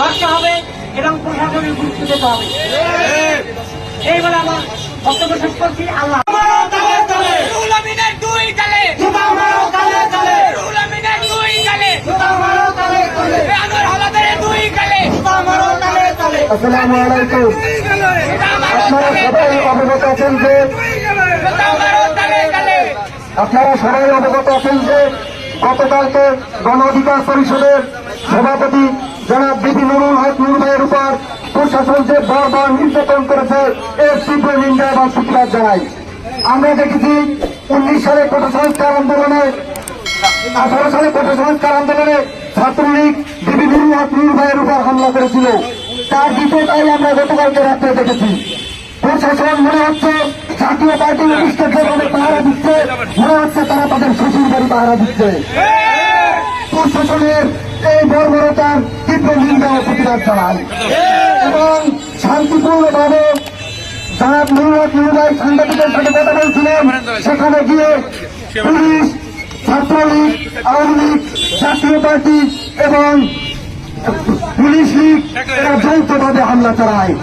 থাকতে হবে এবং প্রশাসনের গুরুত্ব দিতে হবে। এইবার বলে আমার বক্তব্য শেষ করছি। আল্লাহ আসসালামু আলাইকুম আপনারা সবাই অবগত আছেন যে আপনারা সবাই অবগত আছেন যে গতকালকে গণ অধিকার পরিষদের সভাপতি জনাব বিপি নুরুল হক নুর উপর প্রশাসন যে বারবার নির্যাতন করেছে, এর তীব্র নিন্দা এবং প্রতিবাদ জানাই। আমরা দেখেছি উনিশ সালে কোটা আন্দোলনে, আঠারো সালে কোটা সংস্কার আন্দোলনে ছাত্রলীগ বিপি নুরুল হক নুর উপর হামলা করেছিল। তার দ্বিতীয়টাই আমরা গতকালকে রাত্রে দেখেছি। প্রশাসন মনে হচ্ছে জাতীয় পার্টি অফিসকে যেভাবে পাহারা দিচ্ছে মনে হচ্ছে তারা তাদের শ্বশুর বাড়ি পাহারা দিচ্ছে। প্রশাসনের এই বর্বরতার তীব্র নিন্দা ও প্রতিবাদ জানান এবং শান্তিপূর্ণভাবে জনাব নুরুল নুরুভাই সাংবাদিকের সাথে কথা বলছিলেন। সেখানে গিয়ে পুলিশ ছাত্রলীগ আওয়ামী লীগ জাতীয় পার্টি এবং পুলিশ লীগ এরা যৌথভাবে হামলা চালায়।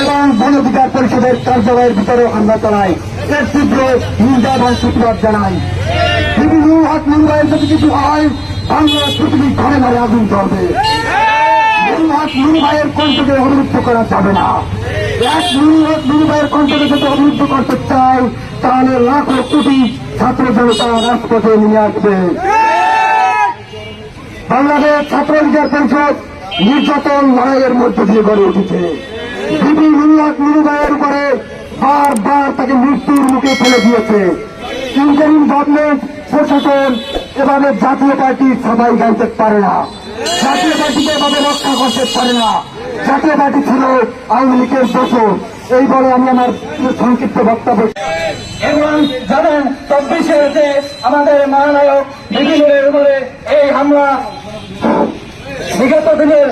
এবং বন অধিকার পরিষদের কার্যালয়ের ভিতরে হামলা চালায় এর তীব্র নিন্দা এবং প্রতিবাদ জানায় বিভিন্ন হাত মুম্বাইয়ের যদি কিছু হয়, বাংলা পৃথিবী ঘরে ঘরে আগুন জ্বলবে নুরুহাত নুরুভাইয়ের কণ্ঠকে অবরুদ্ধ করা যাবে না। এক নুরুহাত নুরুভাইয়ের কণ্ঠকে যদি অবরুদ্ধ করতে চাই, তাহলে লাখো কোটি ছাত্র জনতা রাজপথে নিয়ে আসবে। বাংলাদেশ ছাত্র অধিকার পরিষদ নির্যাতন লড়াইয়ের মধ্য দিয়ে গড়ে উঠেছে। নুরুভাইয়ের উপরে বারবার তাকে মৃত্যুর মুখে ফেলে দিয়েছে। ইন্টারিম গভর্নমেন্ট প্রশাসন এভাবে জাতীয় পার্টি সবাই গাইতে পারে না। জাতীয় পার্টিকে এভাবে রক্ষা করতে পারে না। জাতীয় পার্টি ছিল আওয়ামী লীগের দোষর। এই বলে আমি আমার সংক্ষিপ্ত বক্তব্য এবং জানেন, চব্বিশে যে আমাদের মহানায়ক উপরে এই হামলা, বিগত দিনের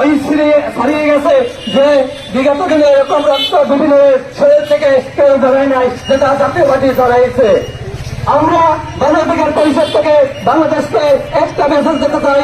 ঐশ্রী হারিয়ে গেছে যে বিগত দিনে এরকম রক্ত বিভিন্ন শরীর থেকে কেউ ধরায় নাই যেটা জাতীয় পার্টি ধরাইছে আমরা বাংলাদেশের পরিষদ থেকে বাংলাদেশকে একটা মেসেজ দিতে চাই।